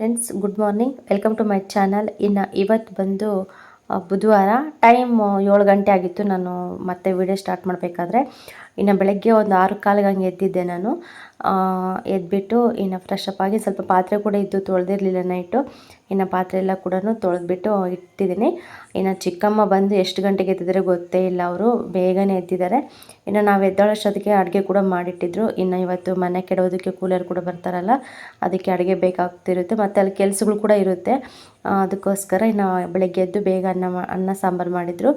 Friends good morning welcome to my channel ಇನ್ನು ಇವತ್ತು ಬಂದು ಬುಧವಾರ ಟೈಮ್ ಏಳು ಗಂಟೆ ಆಗಿತ್ತು. ನಾನು ಮತ್ತೆ ವಿಡಿಯೋ ಸ್ಟಾರ್ಟ್ ಮಾಡಬೇಕಾದ್ರೆ. ಇನ್ನು ಬೆಳಗ್ಗೆ ಒಂದು ಆರು ಕಾಲಿಗೆ ಹಂಗೆ ಎದ್ದಿದ್ದೆ ನಾನು. ಎದ್ಬಿಟ್ಟು ಇನ್ನು ಫ್ರೆಶ್ ಅಪ್ ಆಗಿ ಸ್ವಲ್ಪ ಪಾತ್ರೆ ಕೂಡ ಇದ್ದು ತೊಳೆದಿರಲಿಲ್ಲ ನೈಟು ಇನ್ನು ಪಾತ್ರೆ ಎಲ್ಲ ಕೂಡ ತೊಳೆದ್ಬಿಟ್ಟು ಇಟ್ಟಿದ್ದೀನಿ. ಇನ್ನು ಚಿಕ್ಕಮ್ಮ ಬಂದು ಎಷ್ಟು ಗಂಟೆಗೆ ಎದ್ದಿದ್ದಾರೆ ಗೊತ್ತೇ ಇಲ್ಲ ಅವರು, ಬೇಗನೆ ಎದ್ದಿದ್ದಾರೆ. ಇನ್ನು ನಾವು ಎದ್ದೋಳಷ್ಟೊತ್ತಿಗೆ ಅಡುಗೆ ಕೂಡ ಮಾಡಿಟ್ಟಿದ್ರು. ಇನ್ನು ಇವತ್ತು ಮನೆ ಕೆಡೋದಕ್ಕೆ ಕೂಲರ್ ಕೂಡ ಬರ್ತಾರಲ್ಲ, ಅದಕ್ಕೆ ಅಡುಗೆ ಬೇಕಾಗ್ತಿರುತ್ತೆ. ಮತ್ತು ಅಲ್ಲಿ ಕೆಲಸಗಳು ಕೂಡ ಇರುತ್ತೆ. ಅದಕ್ಕೋಸ್ಕರ ಇನ್ನು ಬೆಳಗ್ಗೆ ಎದ್ದು ಬೇಗ ಅನ್ನ ಅನ್ನ ಸಾಂಬಾರು ಮಾಡಿದರು.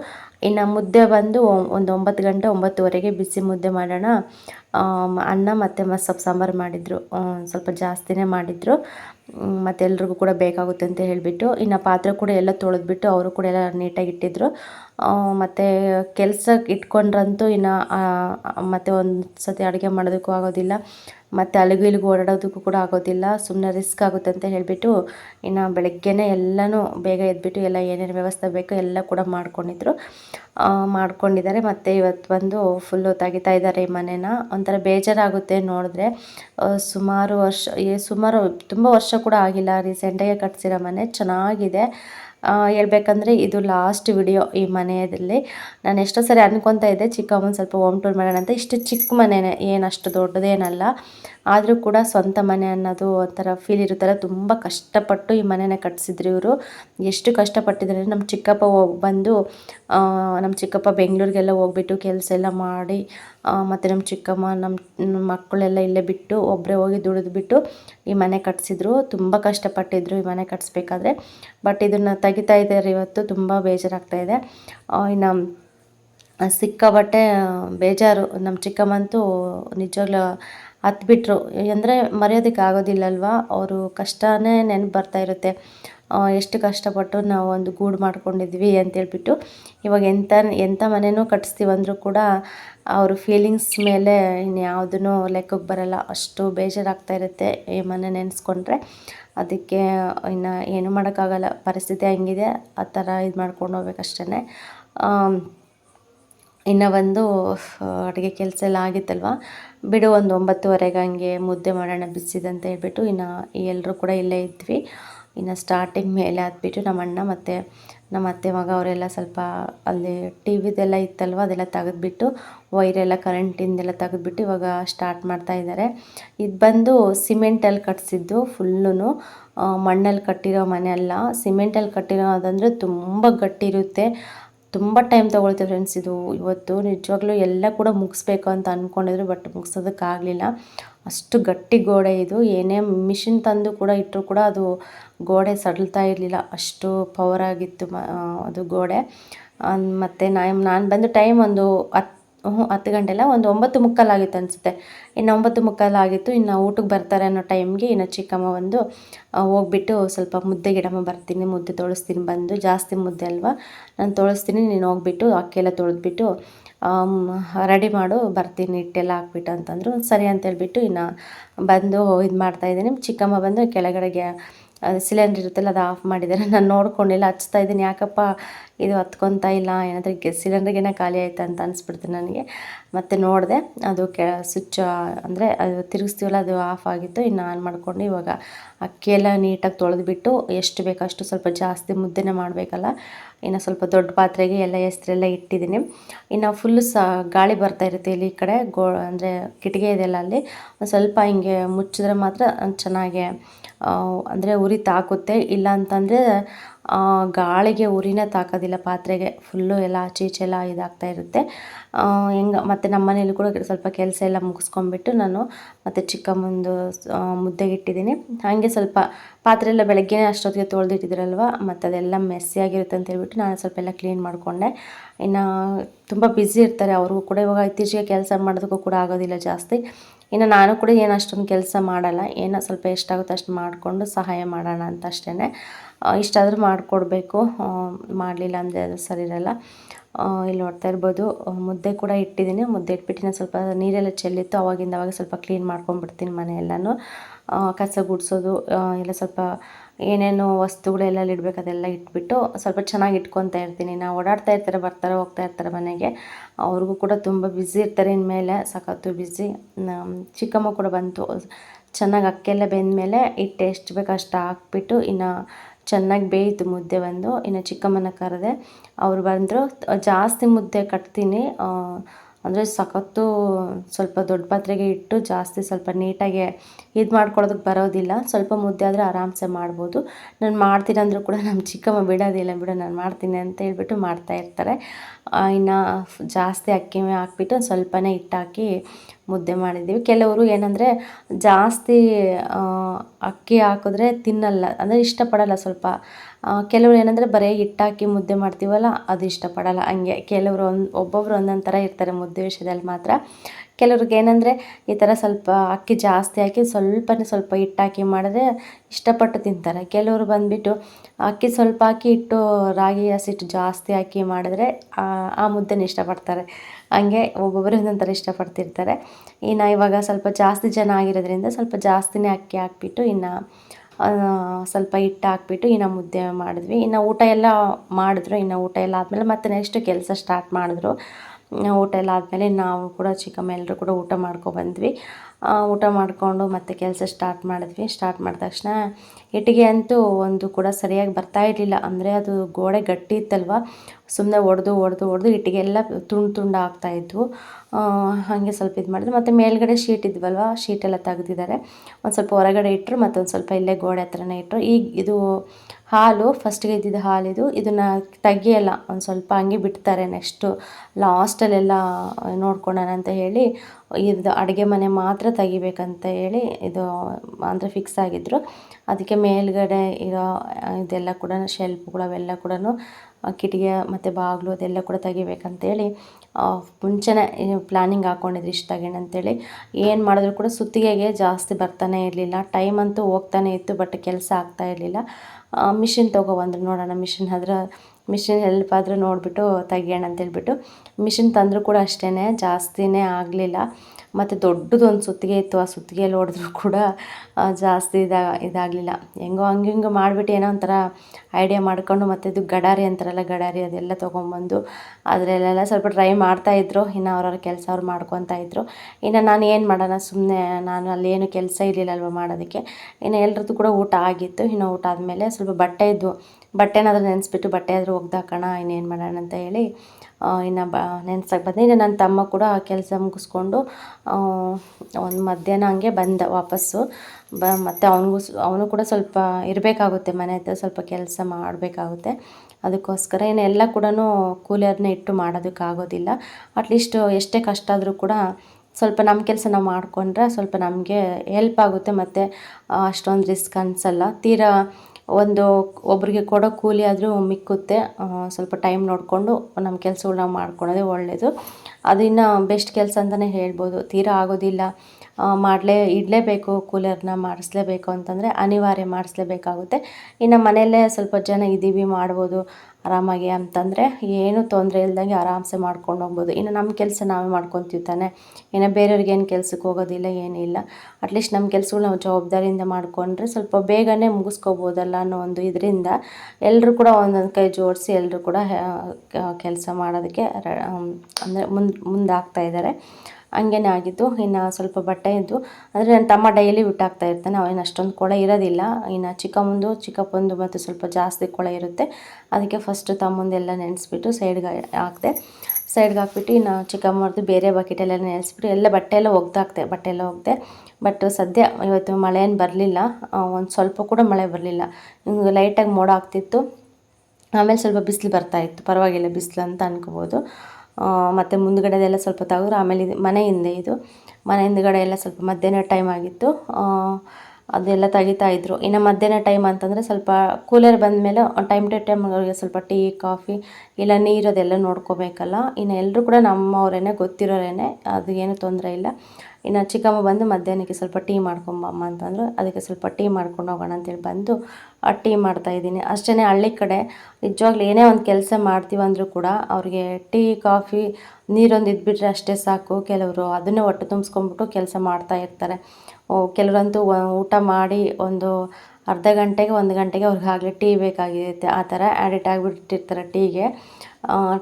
ಇನ್ನು ಮುದ್ದೆ ಬಂದು ಒಂದು ಒಂಬತ್ತು ಗಂಟೆ ಒಂಬತ್ತುವರೆಗೆ ಬಿಸಿ ಮುದ್ದೆ ಮಾಡೋಣ. ಅನ್ನ ಮತ್ತು ಸ್ವಲ್ಪ ಸಾಂಬಾರು ಮಾಡಿದರು. ಸ್ವಲ್ಪ ಜಾಸ್ತಿನೇ ಮಾಡಿದರು. ಮತ್ತು ಎಲ್ರಿಗೂ ಕೂಡ ಬೇಕಾಗುತ್ತೆ ಅಂತ ಹೇಳಿಬಿಟ್ಟು, ಇನ್ನು ಪಾತ್ರೆ ಕೂಡ ಎಲ್ಲ ತೊಳೆದ್ಬಿಟ್ಟು ಅವರು ಕೂಡ ಎಲ್ಲ ನೀಟಾಗಿ ಇಟ್ಟಿದ್ರು. ಮತ್ತು ಕೆಲ್ಸಕ್ಕೆ ಇಟ್ಕೊಂಡ್ರಂತೂ ಇನ್ನು ಮತ್ತು ಒಂದು ಸತಿ ಅಡುಗೆ ಮಾಡೋದಕ್ಕೂ ಆಗೋದಿಲ್ಲ. ಮತ್ತು ಅಲ್ಲಿಗೂ ಇಲ್ಲಿಗೂ ಓಡಾಡೋದಕ್ಕೂ ಕೂಡ ಆಗೋದಿಲ್ಲ. ಸುಮ್ಮನೆ ರಿಸ್ಕ್ ಆಗುತ್ತೆ ಅಂತ ಹೇಳಿಬಿಟ್ಟು ಇನ್ನು ಬೆಳಗ್ಗೆನೇ ಎಲ್ಲನೂ ಬೇಗ ಎದ್ಬಿಟ್ಟು ಎಲ್ಲ ಏನೇನು ವ್ಯವಸ್ಥೆ ಬೇಕೋ ಎಲ್ಲ ಕೂಡ ಮಾಡ್ಕೊಂಡಿದ್ರು. ಮಾಡ್ಕೊಂಡಿದ್ದಾರೆ. ಮತ್ತು ಇವತ್ತು ಬಂದು ಫುಲ್ಲು ತೆಗಿತಾ ಇದ್ದಾರೆ ಈ ಮನೇನ. ಒಂಥರ ಬೇಜಾರಾಗುತ್ತೆ ನೋಡಿದ್ರೆ. ಸುಮಾರು ವರ್ಷ ಸುಮಾರು ತುಂಬ ವರ್ಷ ಕೂಡ ಆಗಿಲ್ಲ. ರೀಸೆಂಟಾಗೆ ಕಟ್ಸಿರೋ ಮನೆ. ಚೆನ್ನಾಗಿದೆ. ಹೇಳ್ಬೇಕಂದ್ರೆ ಇದು ಲಾಸ್ಟ್ ವಿಡಿಯೋ ಈ ಮನೆಯಲ್ಲಿ. ನಾನು ಎಷ್ಟೋ ಸರಿ ಅನ್ಕೊತಾ ಇದ್ದೆ ಚಿಕ್ಕಮ್ಮನ ಸ್ವಲ್ಪ ಹೋಮ್ ಟೂರ್ ಮಾಡೋಣ ಅಂತ. ಇಷ್ಟು ಚಿಕ್ಕ ಮನೆನೇ ಏನಷ್ಟು ದೊಡ್ಡದೇನಲ್ಲ ಆದರೂ ಕೂಡ ಸ್ವಂತ ಮನೆ ಅನ್ನೋದು ಒಂಥರ ಫೀಲ್ ಇರುತ್ತಲ್ಲ. ತುಂಬ ಕಷ್ಟಪಟ್ಟು ಈ ಮನೆನ ಕಟ್ಟಿಸಿದ್ರು ಇವರು. ಎಷ್ಟು ಕಷ್ಟಪಟ್ಟಿದ್ರೆ ನಮ್ಮ ಚಿಕ್ಕಪ್ಪ ಹೋಗಿ ಬಂದು ನಮ್ಮ ಚಿಕ್ಕಪ್ಪ ಬೆಂಗಳೂರಿಗೆಲ್ಲ ಹೋಗ್ಬಿಟ್ಟು ಕೆಲಸ ಎಲ್ಲ ಮಾಡಿ ಮತ್ತು ನಮ್ಮ ಚಿಕ್ಕಮ್ಮ ನಮ್ಮ ನಮ್ಮ ಮಕ್ಕಳೆಲ್ಲ ಇಲ್ಲೇ ಬಿಟ್ಟು ಒಬ್ಬರೇ ಹೋಗಿ ದುಡಿದ್ಬಿಟ್ಟು ಈ ಮನೆ ಕಟ್ಸಿದ್ರು. ತುಂಬ ಕಷ್ಟಪಟ್ಟಿದ್ರು ಈ ಮನೆ ಕಟ್ಸ್ಬೇಕಾದ್ರೆ. ಬಟ್ ಇದನ್ನು ತೆಗಿತಾ ಇದ್ದಾರೆ ಇವತ್ತು. ತುಂಬ ಬೇಜಾರಾಗ್ತಾ ಇದೆ. ಇನ್ನು ಸಿಕ್ಕಾಬಟ್ಟೆ ಬೇಜಾರು. ನಮ್ಮ ಚಿಕ್ಕಮ್ಮಂತೂ ನಿಜವಾಗ್ಲೂ ಹತ್ಬಿಟ್ರು. ಅಂದರೆ ಮರೆಯೋದಕ್ಕೆ ಆಗೋದಿಲ್ಲಲ್ವಾ? ಅವರು ಕಷ್ಟನೇ ನೆನಪು ಬರ್ತಾ ಇರುತ್ತೆ. ಎಷ್ಟು ಕಷ್ಟಪಟ್ಟು ನಾವು ಒಂದು ಗೂಡು ಮಾಡ್ಕೊಂಡಿದ್ವಿ ಅಂತೇಳ್ಬಿಟ್ಟು ಇವಾಗ ಎಂಥ ಎಂಥ ಮನೆಯೂ ಕಟ್ಟಿಸ್ತೀವಂದ್ರೂ ಕೂಡ ಅವ್ರ ಫೀಲಿಂಗ್ಸ್ ಮೇಲೆ ಇನ್ಯಾವುದೂ ಲೆಕ್ಕಕ್ಕೆ ಬರಲ್ಲ. ಅಷ್ಟು ಬೇಜಾರಾಗ್ತಾ ಇರುತ್ತೆ ಈ ಮನೆ ನೆನೆಸ್ಕೊಂಡ್ರೆ. ಅದಕ್ಕೆ ಇನ್ನು ಏನು ಮಾಡೋಕ್ಕಾಗಲ್ಲ. ಪರಿಸ್ಥಿತಿ ಹಂಗಿದೆ. ಆ ಥರ ಇದು ಮಾಡ್ಕೊಂಡು ಹೋಗ್ಬೇಕಷ್ಟೇ ಇನ್ನು ಒಂದು ಅಡುಗೆ ಕೆಲಸ ಎಲ್ಲ ಆಗಿತ್ತಲ್ವ? ಬಿಡು ಒಂದು ಒಂಬತ್ತುವರೆಗೆ ಹಂಗೆ ಮುದ್ದೆ ಮಾಡೋಣ ಬಿಸಿದಂತ ಹೇಳ್ಬಿಟ್ಟು ಇನ್ನು ಎಲ್ಲರೂ ಕೂಡ ಇಲ್ಲೇ ಇದ್ವಿ. ಇನ್ನು ಸ್ಟಾರ್ಟಿಂಗ್ ಮೇಲೆ ಹತ್ಬಿಟ್ಟು ನಮ್ಮ ಅಣ್ಣ ಮತ್ತು ನಮ್ಮ ಅತ್ತೆ ಮಗ ಅವರೆಲ್ಲ ಸ್ವಲ್ಪ ಅಲ್ಲಿ ಟಿ ವಿದೆಲ್ಲ ಇತ್ತಲ್ವ ಅದೆಲ್ಲ ತೆಗೆದ್ಬಿಟ್ಟು ವೈರೆಲ್ಲ ಕರೆಂಟಿಂದೆಲ್ಲ ತೆಗೆದ್ಬಿಟ್ಟು ಇವಾಗ ಸ್ಟಾರ್ಟ್ ಮಾಡ್ತಾ ಇದ್ದಾರೆ. ಇದು ಬಂದು ಸಿಮೆಂಟಲ್ಲಿ ಕಟ್ಸಿದ್ದು ಫುಲ್ಲೂ ಮಣ್ಣಲ್ಲಿ ಕಟ್ಟಿರೋ ಮನೆ ಅಲ್ಲ. ಸಿಮೆಂಟಲ್ಲಿ ಕಟ್ಟಿರೋ ಅದಂದರೆ ತುಂಬ ಗಟ್ಟಿ ಇರುತ್ತೆ ತುಂಬ ಟೈಮ್ ತೊಗೊಳುತ್ತೆ ಫ್ರೆಂಡ್ಸ್ ಇದು. ಇವತ್ತು ನಿಜವಾಗ್ಲೂ ಎಲ್ಲ ಕೂಡ ಮುಗಿಸ್ಬೇಕು ಅಂತ ಅಂದ್ಕೊಂಡಿದ್ರು ಬಟ್ ಮುಗಿಸೋದಕ್ಕಾಗಲಿಲ್ಲ. ಅಷ್ಟು ಗಟ್ಟಿ ಗೋಡೆ ಇದು. ಏನೇ ಮಿಷಿನ್ ತಂದು ಕೂಡ ಇಟ್ಟರು ಕೂಡ ಅದು ಗೋಡೆ ಸಡಲ್ತಾ ಇರಲಿಲ್ಲ. ಅಷ್ಟು ಪವರ್ ಆಗಿತ್ತು ಅದು ಗೋಡೆ. ಮತ್ತು ನಾನು ನಾನು ಬಂದು ಟೈಮ್ ಒಂದು ಹತ್ತು ಹ್ಞೂ, ಹತ್ತು ಗಂಟೆಲ್ಲ ಒಂದು ಒಂಬತ್ತು ಮುಕ್ಕಾಲಾಗಿತ್ತು ಅನಿಸುತ್ತೆ. ಇನ್ನು ಒಂಬತ್ತು ಮುಕ್ಕಾಲಾಗಿತ್ತು, ಇನ್ನು ಊಟಕ್ಕೆ ಬರ್ತಾರೆ ಅನ್ನೋ ಟೈಮ್ಗೆ ಇನ್ನು ಚಿಕ್ಕಮ್ಮ ಬಂದು ಹೋಗ್ಬಿಟ್ಟು ಸ್ವಲ್ಪ ಮುದ್ದೆ ಗಿಡಮ್ಮ ಬರ್ತೀನಿ, ಮುದ್ದೆ ತೊಳಸ್ತೀನಿ ಬಂದು, ಜಾಸ್ತಿ ಮುದ್ದೆ ಅಲ್ವಾ? ನಾನು ತೊಳಸ್ತೀನಿ, ನೀನು ಹೋಗ್ಬಿಟ್ಟು ಅಕ್ಕಿಯೆಲ್ಲ ತೊಳೆದ್ಬಿಟ್ಟು ರೆಡಿ ಮಾಡು, ಬರ್ತೀನಿ, ಹಿಟ್ಟೆಲ್ಲ ಹಾಕ್ಬಿಟ್ಟು ಅಂತಂದರು. ಸರಿ ಅಂತ ಹೇಳ್ಬಿಟ್ಟು ಇನ್ನು ಬಂದು ಇದು ಮಾಡ್ತಾಯಿದ್ದೀನಿ ಚಿಕ್ಕಮ್ಮ ಬಂದು ಕೆಳಗಡೆಗೆ ಸಿಲಿಂಡ್ರ್ ಇರುತ್ತಲ್ಲ, ಅದು ಆಫ್ ಮಾಡಿದ್ದಾರೆ. ನಾನು ನೋಡ್ಕೊಂಡಿಲ್ಲ, ಹಚ್ತಾ ಇದ್ದೀನಿ. ಯಾಕಪ್ಪ ಇದು ಹತ್ಕೊತಾ ಇಲ್ಲ, ಏನಾದರೂ ಗ್ಯಾಸ್ ಸಿಲಿಂಡ್ರಿಗೇನೆ ಖಾಲಿ ಆಯ್ತು ಅಂತ ಅನಿಸ್ಬಿಡ್ತು ನನಗೆ. ಮತ್ತು ನೋಡಿದೆ, ಅದು ಕೆ, ಸ್ವಿಚ್, ಅಂದರೆ ಅದು ತಿರುಗಿಸ್ತೀವಲ್ಲ, ಅದು ಆಫ್ ಆಗಿತ್ತು, ಇನ್ನು ಆನ್ ಮಾಡಿಕೊಂಡು ಇವಾಗ ಅಕ್ಕಿಯೆಲ್ಲ ನೀಟಾಗಿ ತೊಳೆದ್ಬಿಟ್ಟು ಎಷ್ಟು ಬೇಕೋ ಅಷ್ಟು ಸ್ವಲ್ಪ ಜಾಸ್ತಿ ಮುದ್ದೆನೇ ಮಾಡಬೇಕಲ್ಲ. ಇನ್ನು ಸ್ವಲ್ಪ ದೊಡ್ಡ ಪಾತ್ರೆಗೆ ಎಲ್ಲ ಹೆಸ್ರೆಲ್ಲ ಇಟ್ಟಿದ್ದೀನಿ. ಇನ್ನು ಫುಲ್ಲು ಸ, ಗಾಳಿ ಬರ್ತಾ ಇರುತ್ತೆ ಇಲ್ಲಿ ಈ ಕಡೆ, ಗೋ, ಅಂದರೆ ಕಿಟಕಿ ಇದೆಯಲ್ಲ ಅಲ್ಲಿ. ಸ್ವಲ್ಪ ಹಿಂಗೆ ಮುಚ್ಚಿದ್ರೆ ಮಾತ್ರ ಚೆನ್ನಾಗೆ ಅಂದರೆ ಉರಿ ತಾಕುತ್ತೆ ಇಲ್ಲ ಅಂತಂದರೆ ಗಾಳಿಗೆ ಉರಿನೇ ತಾಕೋದಿಲ್ಲ, ಪಾತ್ರೆಗೆ ಫುಲ್ಲು ಎಲ್ಲ ಆಚೆ ಇದಾಗ್ತಾ ಇರುತ್ತೆ. ಹೆಂಗೆ, ಮತ್ತು ನಮ್ಮ ಮನೇಲಿ ಕೂಡ ಸ್ವಲ್ಪ ಕೆಲಸ ಎಲ್ಲ ಮುಗಿಸ್ಕೊಂಡ್ಬಿಟ್ಟು ನಾನು ಮತ್ತು ಚಿಕ್ಕಮ್ಮಂದು ಮುದ್ದೆಗೆ ಇಟ್ಟಿದ್ದೀನಿ. ಹಾಗೆ ಸ್ವಲ್ಪ ಪಾತ್ರೆ ಎಲ್ಲ ಬೆಳಗ್ಗೆನೇ ಅಷ್ಟೊತ್ತಿಗೆ ತೊಳೆದಿಟ್ಟಿದ್ರಲ್ವ ಮತ್ತು ಅದೆಲ್ಲ ಮೆಸ್ಸಿ ಆಗಿರುತ್ತೆ ಅಂತ ಹೇಳ್ಬಿಟ್ಟು ನಾನು ಸ್ವಲ್ಪ ಎಲ್ಲ ಕ್ಲೀನ್ ಮಾಡಿಕೊಂಡೆ. ಇನ್ನು ತುಂಬ ಬ್ಯುಸಿ ಇರ್ತಾರೆ ಅವ್ರಿಗೂ ಕೂಡ, ಇವಾಗ ಇತ್ತೀಚೆಗೆ ಕೆಲಸ ಮಾಡೋದಕ್ಕೂ ಕೂಡ ಆಗೋದಿಲ್ಲ ಜಾಸ್ತಿ. ಇನ್ನು ನಾನು ಕೂಡ ಏನು ಅಷ್ಟೊಂದು ಕೆಲಸ ಮಾಡಲ್ಲ, ಏನೋ ಸ್ವಲ್ಪ ಎಷ್ಟಾಗುತ್ತೆ ಅಷ್ಟು ಮಾಡಿಕೊಂಡು ಸಹಾಯ ಮಾಡೋಣ ಅಂತ ಅಷ್ಟೇ ಇಷ್ಟಾದರೂ ಮಾಡಿಕೊಡ್ಬೇಕು. ಮಾಡಲಿಲ್ಲ ಅಂದರೆ ಅದು ಸರಿ ಇರಲ್ಲ. ಇಲ್ಲಿ ನೋಡ್ತಾ ಇರ್ಬೋದು ಮುದ್ದೆ ಕೂಡ ಇಟ್ಟಿದ್ದೀನಿ. ಮುದ್ದೆ ಇಟ್ಬಿಟ್ಟು ನಾನು ಸ್ವಲ್ಪ ನೀರೆಲ್ಲ ಚೆಲ್ಲಿತ್ತು. ಅವಾಗಿಂದ ಅವಾಗ ಸ್ವಲ್ಪ ಕ್ಲೀನ್ ಮಾಡ್ಕೊಂಡ್ಬಿಡ್ತೀನಿ ಮನೆ ಎಲ್ಲನೂ. ಕಸ ಗುಡಿಸೋದು ಎಲ್ಲ ಸ್ವಲ್ಪ ಏನೇನು ವಸ್ತುಗಳೆಲ್ಲ ಇಡಬೇಕು, ಅದೆಲ್ಲ ಇಟ್ಬಿಟ್ಟು ಸ್ವಲ್ಪ ಚೆನ್ನಾಗಿ ಇಟ್ಕೊತಾ ಇರ್ತೀನಿ. ನಾವು ಓಡಾಡ್ತಾ ಇರ್ತಾರೆ, ಬರ್ತಾರೆ, ಹೋಗ್ತಾ ಇರ್ತಾರೆ ಮನೆಗೆ. ಅವ್ರಿಗೂ ಕೂಡ ತುಂಬ ಬ್ಯುಸಿ ಇರ್ತಾರೆ ಇನ್ಮೇಲೆ. ಸಖತ್ತು ಬ್ಯುಸಿ ಚಿಕ್ಕಮ್ಮ ಕೂಡ ಬಂತು. ಚೆನ್ನಾಗಿ ಅಕ್ಕೆಲ್ಲ ಬೆಂದಮೇಲೆ ಹಿಟ್ಟು ಎಷ್ಟು ಬೇಕು ಅಷ್ಟು ಹಾಕ್ಬಿಟ್ಟು ಇನ್ನು ಚೆನ್ನಾಗಿ ಬೇಯಿತು ಮುದ್ದೆ ಬಂದು, ಇನ್ನು ಚಿಕ್ಕಮ್ಮನ ಕರೆದೆ. ಅವ್ರು ಬಂದರು ಜಾಸ್ತಿ ಮುದ್ದೆ ಕಟ್ತೀನಿ ಅಂದರೆ ಸಖತ್ತು ಸ್ವಲ್ಪ ದೊಡ್ಡ ಪಾತ್ರೆಗೆ ಇಟ್ಟು ಜಾಸ್ತಿ ಸ್ವಲ್ಪ ನೀಟಾಗಿ ಇದು ಮಾಡ್ಕೊಳ್ಳೋದಕ್ಕೆ ಬರೋದಿಲ್ಲ. ಸ್ವಲ್ಪ ಮುದ್ದೆ ಆದರೆ ಆರಾಮ್ಸೆ ಮಾಡ್ಬೋದು. ನಾನು ಮಾಡ್ತೀನಿ ಅಂದರೂ ಕೂಡ ನಮ್ಮ ಚಿಕ್ಕಮ್ಮ ಬಿಡೋದಿಲ್ಲ, ಬಿಡು ನಾನು ಮಾಡ್ತೀನಿ ಅಂತ ಹೇಳ್ಬಿಟ್ಟು ಮಾಡ್ತಾ ಇರ್ತಾರೆ. ಇನ್ನು ಜಾಸ್ತಿ ಅಕ್ಕಿ ಹಾಕ್ಬಿಟ್ಟು ಸ್ವಲ್ಪನೇ ಹಿಟ್ಟು ಹಾಕಿ ಮುದ್ದೆ ಮಾಡಿದ್ದೀವಿ. ಕೆಲವರು ಏನಂದರೆ ಜಾಸ್ತಿ ಅಕ್ಕಿ ಹಾಕಿದ್ರೆ ತಿನ್ನಲ್ಲ. ಅಂದರೆ ಇಷ್ಟಪಡಲ್ಲ ಸ್ವಲ್ಪ. ಕೆಲವರು ಏನಂದರೆ ಬರೀ ಹಿಟ್ಟಾಕಿ ಮುದ್ದೆ ಮಾಡ್ತೀವಲ್ಲ, ಅದು ಇಷ್ಟಪಡಲ್ಲ. ಹಂಗೆ ಕೆಲವರು ಒಂದು, ಒಬ್ಬೊಬ್ರು ಒಂದೊಂದು ಥರ ಇರ್ತಾರೆ ಮುದ್ದೆ ವಿಷಯದಲ್ಲಿ ಮಾತ್ರ. ಕೆಲವ್ರಿಗೆ ಏನಂದರೆ ಈ ಥರ ಸ್ವಲ್ಪ ಅಕ್ಕಿ ಜಾಸ್ತಿ ಹಾಕಿ ಸ್ವಲ್ಪನೇ ಸ್ವಲ್ಪ ಹಿಟ್ಟು ಹಾಕಿ ಮಾಡಿದ್ರೆ ಇಷ್ಟಪಟ್ಟು ತಿಂತಾರೆ. ಕೆಲವರು ಬಂದುಬಿಟ್ಟು ಅಕ್ಕಿ ಸ್ವಲ್ಪ ಹಾಕಿ ಇಟ್ಟು ರಾಗಿ ಹಸಿಟ್ಟು ಜಾಸ್ತಿ ಹಾಕಿ ಮಾಡಿದ್ರೆ ಆ ಮುದ್ದೆನ ಇಷ್ಟಪಡ್ತಾರೆ. ಹಂಗೆ ಒಬ್ಬೊಬ್ಬರು ಒಂದೊಂದು ಥರ ಇಷ್ಟಪಡ್ತಿರ್ತಾರೆ. ಇನ್ನು ಇವಾಗ ಸ್ವಲ್ಪ ಜಾಸ್ತಿ ಜನ ಆಗಿರೋದ್ರಿಂದ ಸ್ವಲ್ಪ ಜಾಸ್ತಿನೇ ಅಕ್ಕಿ ಹಾಕ್ಬಿಟ್ಟು ಇನ್ನು ಸ್ವಲ್ಪ ಹಿಟ್ಟು ಹಾಕ್ಬಿಟ್ಟು ಇನ್ನು ಮುದ್ದೆ ಮಾಡಿದ್ವಿ. ಇನ್ನು ಊಟ ಎಲ್ಲ ಮಾಡಿದ್ರು. ಇನ್ನು ಊಟ ಎಲ್ಲ ಆದಮೇಲೆ ಮತ್ತೆ ನೆಕ್ಸ್ಟ್ ಕೆಲಸ ಸ್ಟಾರ್ಟ್ ಮಾಡಿದ್ರು. ಊಟ ಎಲ್ಲ ಆದಮೇಲೆ ನಾವು ಕೂಡ ಚಿಕ್ಕಮ್ಮ ಎಲ್ಲರೂ ಕೂಡ ಊಟ ಮಾಡ್ಕೊಬಂದ್ವಿ. ಊಟ ಮಾಡಿಕೊಂಡು ಮತ್ತೆ ಕೆಲಸ ಸ್ಟಾರ್ಟ್ ಮಾಡಿದ್ವಿ. ಸ್ಟಾರ್ಟ್ ಮಾಡಿದ ತಕ್ಷಣ ಇಟ್ಟಿಗೆ ಅಂತೂ ಒಂದು ಕೂಡ ಸರಿಯಾಗಿ ಬರ್ತಾ ಇರಲಿಲ್ಲ. ಅಂದರೆ ಅದು ಗೋಡೆ ಗಟ್ಟಿ ಇತ್ತಲ್ವ? ಸುಮ್ಮನೆ ಒಡೆದು ಒಡೆದು ಒಡೆದು ಇಟ್ಟಿಗೆ ಎಲ್ಲ ತುಂಡು ತುಂಡು ಆಗ್ತಾಯಿದ್ವು ಹಾಗೆ ಸ್ವಲ್ಪ ಇದು ಮಾಡಿದ್ರು ಮತ್ತು ಮೇಲ್ಗಡೆ ಶೀಟ್ ಇದ್ವಲ್ವ? ಶೀಟೆಲ್ಲ ತೆಗೆದಿದ್ದಾರೆ. ಒಂದು ಸ್ವಲ್ಪ ಹೊರಗಡೆ ಇಟ್ಟರು ಮತ್ತೊಂದು ಸ್ವಲ್ಪ ಇಲ್ಲೇ ಗೋಡೆ ಹತ್ರನೇ ಇಟ್ಟರು ಈಗ ಇದು ಹಾಲು ಫಸ್ಟ್ಗೆ ಇದ್ದಿದ್ದ ಹಾಲಿದು ಇದನ್ನು ತೆಗಿಯಲ್ಲ, ಒಂದು ಸ್ವಲ್ಪ ಹಂಗೆ ಬಿಡ್ತಾರೆ ನೆಕ್ಸ್ಟು ಲಾಸ್ಟಲ್ಲೆಲ್ಲ ನೋಡ್ಕೊಳ್ಳೋಣ ಅಂತ ಹೇಳಿ ಇದು ಅಡುಗೆ ಮನೆ ಮಾತ್ರ ತೆಗಿಬೇಕಂತ ಹೇಳಿ ಇದು ಅಂದರೆ ಫಿಕ್ಸ್ ಆಗಿದ್ದರು ಅದಕ್ಕೆ ಮೇಲ್ಗಡೆ ಇರೋ, ಇದೆಲ್ಲ ಕೂಡ ಶೆಲ್ಫ್ಗಳು ಅವೆಲ್ಲ ಕೂಡ ಕಿಟಕಿ ಮತ್ತು ಬಾಗಿಲು ಅದೆಲ್ಲ ಕೂಡ ತೆಗಿಬೇಕಂತೇಳಿ ಮುಂಚೆನೇ ಪ್ಲ್ಯಾನಿಂಗ್ ಹಾಕ್ಕೊಂಡಿದ್ರು ಇಷ್ಟು ತೆಗೆಯೋಣ ಅಂತೇಳಿ, ಏನು ಮಾಡಿದ್ರು ಕೂಡ ಸುತ್ತಿಗೆಗೆ ಜಾಸ್ತಿ ಬರ್ತಾನೆ ಇರಲಿಲ್ಲ. ಟೈಮ್ ಅಂತೂ ಹೋಗ್ತಾನೆ ಇತ್ತು ಬಟ್ ಕೆಲಸ ಆಗ್ತಾ ಇರಲಿಲ್ಲ. ಮಿಷಿನ್ ತೊಗೊಬಂದ್ರು ನೋಡೋಣ ಮಿಷಿನ್ ಆದ್ರೆ ಮಿಷಿನ್ ಹೆಲ್ಪ್ ಆದರೂ ನೋಡಿಬಿಟ್ಟು ತೆಗಿಯೋಣ ಅಂತೇಳ್ಬಿಟ್ಟು ಮಿಷಿನ್ ತಂದರೂ ಕೂಡ ಅಷ್ಟೇ ಜಾಸ್ತಿನೇ ಆಗಲಿಲ್ಲ. ಮತ್ತು ದೊಡ್ಡದೊಂದು ಸುತ್ತಿಗೆ ಇತ್ತು, ಆ ಸುತ್ತಿಗೆಯಲ್ಲಿ ಹೊಡೆದ್ರು ಕೂಡ ಜಾಸ್ತಿ ಇದಾಗ ಇದಾಗಲಿಲ್ಲ. ಹೆಂಗೋ ಹಂಗೆ ಹಿಂಗೆ ಮಾಡಿಬಿಟ್ಟು ಏನೋ ಒಂಥರ ಐಡಿಯಾ ಮಾಡ್ಕೊಂಡು ಮತ್ತು ಇದು ಗಡಾರಿ ಅಂತಾರಲ್ಲ, ಗಡಾರಿ ಅದೆಲ್ಲ ತೊಗೊಂಬಂದು ಅದರಲ್ಲೆಲ್ಲ ಸ್ವಲ್ಪ ಟ್ರೈ ಮಾಡ್ತಾಯಿದ್ರು ಇನ್ನು ಅವ್ರವ್ರ ಕೆಲಸ ಅವ್ರು ಮಾಡ್ಕೊತಾ ಇದ್ರು. ಇನ್ನು ನಾನು ಏನು ಮಾಡೋಣ ಸುಮ್ಮನೆ ನಾನು ಅಲ್ಲಿ ಏನು ಕೆಲಸ ಇರಲಿಲ್ಲಲ್ವ ಮಾಡೋದಕ್ಕೆ. ಇನ್ನು ಎಲ್ರದ್ದು ಕೂಡ ಊಟ ಆಗಿತ್ತು. ಇನ್ನು ಊಟ ಆದಮೇಲೆ ಸ್ವಲ್ಪ ಬಟ್ಟೆ ಇದ್ವು. ಬಟ್ಟೆನಾದರೂ ನೆನೆಸ್ಬಿಟ್ಟು ಬಟ್ಟೆ ಆದರೂ ಒಗ್ದಾಕೋಣ ಇನ್ನೇನು ಮಾಡೋಣ ಅಂತ ಹೇಳಿ ಇನ್ನು ಬ ನೆನ್ಸಕ್ಕೆ ಬಂದೆ. ಇನ್ನು ನನ್ನ ತಮ್ಮ ಕೂಡ ಆ ಕೆಲಸ ಮುಗಿಸ್ಕೊಂಡು ಒಂದು ಮಧ್ಯಾಹ್ನ ಹಂಗೆ ಬಂದ ವಾಪಸ್ಸು. ಬ, ಮತ್ತು ಅವನಿಗೂ ಅವನು ಕೂಡ ಸ್ವಲ್ಪ ಇರಬೇಕಾಗುತ್ತೆ ಮನೆ ಹತ್ರ ಸ್ವಲ್ಪ ಕೆಲಸ ಮಾಡಬೇಕಾಗುತ್ತೆ. ಅದಕ್ಕೋಸ್ಕರ ಇನ್ನು ಎಲ್ಲ ಕೂಡ ಕೂಲಿಯರ್ನ ಇಟ್ಟು ಮಾಡೋದಕ್ಕಾಗೋದಿಲ್ಲ. ಅಟ್ಲೀಸ್ಟ್ ಎಷ್ಟೇ ಕಷ್ಟ ಆದರೂ ಕೂಡ ಸ್ವಲ್ಪ ನಮ್ಮ ಕೆಲಸ ನಾವು ಮಾಡಿಕೊಂಡ್ರೆ ಸ್ವಲ್ಪ ನಮಗೆ ಹೆಲ್ಪ್ ಆಗುತ್ತೆ. ಮತ್ತು ಅಷ್ಟೊಂದು ರಿಸ್ಕ್ ಅನಿಸಲ್ಲ. ತೀರಾ ಒಂದು ಒಬ್ಬರಿಗೆ ಕೊಡೋ ಕೂಲಿ ಆದರೂ ಮಿಕ್ಕುತ್ತೆ. ಸ್ವಲ್ಪ ಟೈಮ್ ನೋಡಿಕೊಂಡು ನಮ್ಮ ಕೆಲಸಗಳನ್ನ ಮಾಡ್ಕೊಳೋದೇ ಒಳ್ಳೆಯದು ಅದು ಇನ್ನು ಬೆಸ್ಟ್ ಕೆಲಸ ಅಂತಲೇ ಹೇಳ್ಬೋದು. ತೀರಾ ಆಗೋದಿಲ್ಲ. ಮಾಡಲೇ, ಇಡಲೇಬೇಕು ಕೂಲರ್ನ ಮಾಡಿಸ್ಲೇಬೇಕು ಅಂತಂದರೆ ಅನಿವಾರ್ಯ ಮಾಡಿಸ್ಲೇಬೇಕಾಗುತ್ತೆ. ಇನ್ನು ಮನೆಯಲ್ಲೇ ಸ್ವಲ್ಪ ಜನ ಇದ್ದೀವಿ ಮಾಡ್ಬೋದು. ಆರಾಮಾಗಿ ಅಂತಂದರೆ ಏನೂ ತೊಂದರೆ ಇಲ್ದಂಗೆ ಆರಾಮ್ಸೆ ಮಾಡ್ಕೊಂಡು ಹೋಗ್ಬೋದು. ಇನ್ನು ನಮ್ಮ ಕೆಲಸ ನಾವೇ ಮಾಡ್ಕೊತೀವಿ ತಾನೆ. ಇನ್ನು ಬೇರೆಯವ್ರಿಗೆ ಏನು ಕೆಲ್ಸಕ್ಕೆ ಹೋಗೋದಿಲ್ಲ ಏನಿಲ್ಲ ಅಟ್ಲೀಸ್ಟ್ ನಮ್ಮ ಕೆಲ್ಸಗಳು ನಾವು ಜವಾಬ್ದಾರಿಯಿಂದ ಮಾಡಿಕೊಂಡ್ರೆ ಸ್ವಲ್ಪ ಬೇಗನೆ ಮುಗಿಸ್ಕೋಬೋದಲ್ಲ ಅನ್ನೋ ಒಂದು ಇದರಿಂದ ಎಲ್ಲರೂ ಕೂಡ ಒಂದೊಂದು ಕೈ ಜೋಡಿಸಿ ಎಲ್ಲರೂ ಕೂಡ ಕೆಲಸ ಮಾಡೋದಕ್ಕೆ ಅಂದರೆ ಮುಂದೆ, ಮುಂದಾಗ್ತಾ ಇದ್ದಾರೆ. ಹಂಗೇನೆ ಆಗಿದ್ದು, ಇನ್ನು ಸ್ವಲ್ಪ ಬಟ್ಟೆ ಇದ್ದು ಅಂದರೆ ನನ್ನ ತಮ್ಮ ಡೈಲಿ ಬಿಟ್ಟಾಗ್ತಾ ಇರ್ತಾನೆ ಅವೇನು ಅಷ್ಟೊಂದು ಕೊಳೆ ಇರೋದಿಲ್ಲ. ಇನ್ನು ಚಿಕ್ಕಮ್ಮಂದು, ಚಿಕ್ಕಪ್ಪಂದು ಮತ್ತು ಸ್ವಲ್ಪ ಜಾಸ್ತಿ ಕೊಳೆ ಇರುತ್ತೆ. ಅದಕ್ಕೆ ಫಸ್ಟ್ ತಮ್ಮಂದೆಲ್ಲ ನೆನೆಸ್ಬಿಟ್ಟು ಸೈಡ್ಗೆ ಹಾಕ್ದೆ. ಸೈಡ್ಗೆ ಹಾಕ್ಬಿಟ್ಟು ಇನ್ನು ಚಿಕ್ಕಮ್ಮರದು ಬೇರೆ ಬಕೆಟೆಲ್ಲ ನೆನೆಸ್ಬಿಟ್ಟು ಎಲ್ಲ ಬಟ್ಟೆ ಎಲ್ಲ ಒಗ್ದಾಕ್ತೆ ಬಟ್ಟೆ ಎಲ್ಲ ಒಗ್ದೆ. ಬಟ್ ಸದ್ಯ ಇವತ್ತು ಮಳೆ ಏನು ಬರಲಿಲ್ಲ ಒಂದು ಸ್ವಲ್ಪ ಕೂಡ ಮಳೆ ಬರಲಿಲ್ಲ. ಲೈಟಾಗಿ ಮೋಡ ಆಗ್ತಿತ್ತು. ಆಮೇಲೆ ಸ್ವಲ್ಪ ಬಿಸಿಲು ಬರ್ತಾಯಿತ್ತು ಪರವಾಗಿಲ್ಲ ಬಿಸಿಲು ಅಂತ ಅನ್ಕೋಬೋದು. ಮತ್ತು ಮುಂದ್ಗಡೆದೆಲ್ಲ ಸ್ವಲ್ಪ ತೆಗೆದ್ರು, ಆಮೇಲೆ ಇದು ಮನೆ ಹಿಂದೆ ಇದು. ಮನೆ ಹಿಂದ್ಗಡೆ ಎಲ್ಲ ಸ್ವಲ್ಪ ಮಧ್ಯಾಹ್ನ ಟೈಮ್ ಆಗಿತ್ತು. ಅದೆಲ್ಲ ತೆಗಿತಾ ಇದ್ದರು ಇನ್ನು ಮಧ್ಯಾಹ್ನ ಟೈಮ್ ಅಂತಂದರೆ ಸ್ವಲ್ಪ ಕೂಲರ್ ಬಂದ ಮೇಲೆ ಟೈಮ್ ಟು ಟೈಮ್ ಅವ್ರಿಗೆ ಸ್ವಲ್ಪ ಟೀ ಕಾಫಿ ಇಲ್ಲ ನೀರು ಅದೆಲ್ಲ ನೋಡ್ಕೋಬೇಕಲ್ಲ. ಇನ್ನು ಎಲ್ಲರೂ ಕೂಡ ನಮ್ಮವರೇನೆ, ಗೊತ್ತಿರೋರೇನೆ ಅದು ಏನು ತೊಂದರೆ ಇಲ್ಲ. ಇನ್ನು ಚಿಕ್ಕಮ್ಮ ಬಂದು ಮಧ್ಯಾಹ್ನಕ್ಕೆ ಸ್ವಲ್ಪ ಟೀ ಮಾಡ್ಕೊಂಬಮ್ಮ ಅಂತಂದರು. ಅದಕ್ಕೆ ಸ್ವಲ್ಪ ಟೀ ಮಾಡ್ಕೊಂಡು ಹೋಗೋಣ ಅಂತೇಳಿ ಬಂದು ಆ ಟೀ ಮಾಡ್ತಾಯಿದ್ದೀನಿ ಅಷ್ಟೇ ಹಳ್ಳಿ ಕಡೆ ನಿಜವಾಗ್ಲೂ ಏನೇ ಒಂದು ಕೆಲಸ ಮಾಡ್ತೀವಂದ್ರೂ ಕೂಡ ಅವ್ರಿಗೆ ಟೀ ಕಾಫಿ ನೀರೊಂದು ಇದ್ಬಿಟ್ರೆ ಅಷ್ಟೇ ಸಾಕು. ಕೆಲವರು ಅದನ್ನೇ ಹೊಟ್ಟೆ ತುಂಬಿಸ್ಕೊಂಬಿಟ್ಟು ಕೆಲಸ ಮಾಡ್ತಾ ಇರ್ತಾರೆ. ಕೆಲವರಂತೂ ಊಟ ಮಾಡಿ ಒಂದು ಅರ್ಧ ಗಂಟೆಗೆ ಒಂದು ಗಂಟೆಗೆ ಅವ್ರಿಗೆ ಆಗಲೇ ಟೀ ಬೇಕಾಗಿರುತ್ತೆ. ಆ ಥರ ಆ್ಯಡಿಟ್ ಆಗಿಬಿಟ್ಟಿರ್ತಾರೆ ಟೀಗೆ.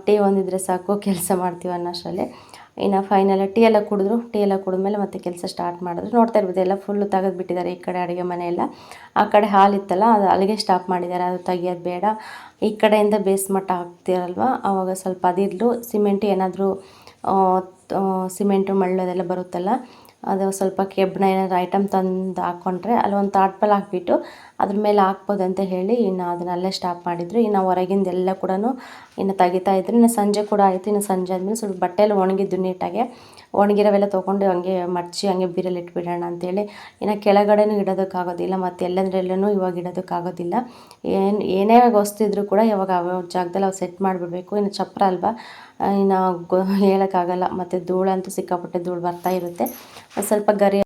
ಟೀ ಒಂದಿದ್ರೆ ಸಾಕು, ಕೆಲಸ ಮಾಡ್ತೀವಿ ಅನ್ನೋಷ್ಟರಲ್ಲಿ ಇನ್ನು ಫೈನಲ್ ಟೀ ಎಲ್ಲ ಕುಡಿದ್ರು. ಟೀ ಎಲ್ಲ ಕುಡಿದ್ಮೇಲೆ ಮತ್ತೆ ಕೆಲಸ ಸ್ಟಾರ್ಟ್ ಮಾಡಿದ್ರು. ನೋಡ್ತಾ ಇರ್ಬೋದು, ಎಲ್ಲ ಫುಲ್ಲು ತೆಗೆದುಬಿಟ್ಟಿದ್ದಾರೆ ಈ ಕಡೆ ಅಡುಗೆ ಮನೆಯೆಲ್ಲ ಆ ಕಡೆ ಹಾಲಿತ್ತಲ್ಲ ಅದು ಅಲ್ಲಿಗೆ ಸ್ಟಾಪ್ ಮಾಡಿದ್ದಾರೆ. ಅದು ತೆಗಿಯೋದು ಬೇಡ. ಈ ಕಡೆಯಿಂದ ಬೇಸ್ ಮಟ್ಟ ಹಾಕ್ತಿರಲ್ವ? ಆವಾಗ ಸ್ವಲ್ಪ ಅದಿರಲು ಸಿಮೆಂಟ್ ಏನಾದರೂ ಸಿಮೆಂಟು ಮಳ್ಳು ಅದೆಲ್ಲ ಬರುತ್ತಲ್ಲ, ಅದು ಸ್ವಲ್ಪ ಕೆಬ್ಬಣ ಏನಾದ್ರು ಐಟಮ್ ತಂದು ಹಾಕ್ಕೊಂಡ್ರೆ ಅಲ್ಲೊಂದು ತಾಟ್ಪಲ್ ಹಾಕ್ಬಿಟ್ಟು ಅದ್ರ ಮೇಲೆ ಹಾಕ್ಬೋದು ಅಂತ ಹೇಳಿ ಇನ್ನು ಅದನ್ನಲ್ಲೇ ಸ್ಟಾಪ್ ಮಾಡಿದ್ರು. ಇನ್ನು ಹೊರಗಿಂದ ಎಲ್ಲ ಕೂಡ ಇನ್ನು ತೆಗಿತಾ ಇದ್ರು. ಇನ್ನು ಸಂಜೆ ಕೂಡ ಆಯಿತು. ಇನ್ನು ಸಂಜೆ ಆದಮೇಲೆ ಸ್ವಲ್ಪ ಬಟ್ಟೆ ಎಲ್ಲ ಒಣಗಿದ್ದು ನೀಟಾಗೆ. ಒಣಗಿರೋವೆಲ್ಲ ತೊಗೊಂಡು ಹಂಗೆ ಮಡಚಿ ಹಂಗೆ ಬೀರಲ್ಲಿ ಇಟ್ಬಿಡೋಣ ಇನ್ನು ಕೆಳಗಡೆನೂ ಇಡೋದಕ್ಕಾಗೋದಿಲ್ಲ, ಮತ್ತು ಎಲ್ಲಂದ್ರೆಲ್ಲನೂ ಇವಾಗ ಇಡೋದಕ್ಕಾಗೋದಿಲ್ಲ. ಏನು, ಏನೇ ವಸ್ತಿದ್ರು ಇದ್ರೂ ಕೂಡ ಇವಾಗ ಯಾವ ಜಾಗದಲ್ಲಿ ಅವು ಸೆಟ್ ಮಾಡಿಬಿಡ್ಬೇಕು. ಇನ್ನು ಚಪ್ರ ಅಲ್ವಾ? ಇನ್ನು ಹೇಳೋಕ್ಕಾಗಲ್ಲ. ಮತ್ತು ಧೂಳಂತೂ ಸಿಕ್ಕಾಪಟ್ಟೆ ಧೂಳು ಬರ್ತಾ ಇರುತ್ತೆ. ಸ್ವಲ್ಪ ಗರಿ